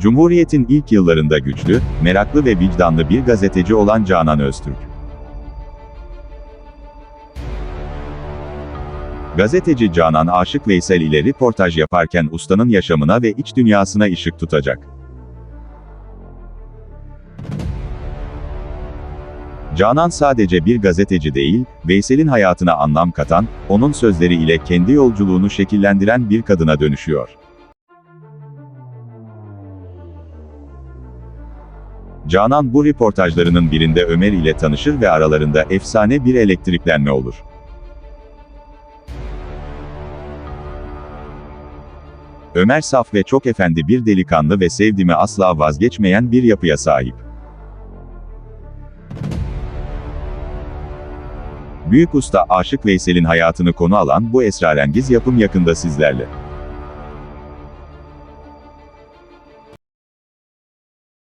Cumhuriyet'in ilk yıllarında güçlü, meraklı ve vicdanlı bir gazeteci olan Canan Öztürk. Gazeteci Canan Aşık Veysel ile röportaj yaparken ustanın yaşamına ve iç dünyasına ışık tutacak. Canan sadece bir gazeteci değil, Veysel'in hayatına anlam katan, onun sözleri ile kendi yolculuğunu şekillendiren bir kadına dönüşüyor. Canan bu röportajlarının birinde Ömer ile tanışır ve aralarında efsane bir elektriklenme olur. Ömer saf ve çok efendi bir delikanlı ve sevdimi asla vazgeçmeyen bir yapıya sahip. Büyük usta Aşık Veysel'in hayatını konu alan bu esrarengiz yapım yakında sizlerle.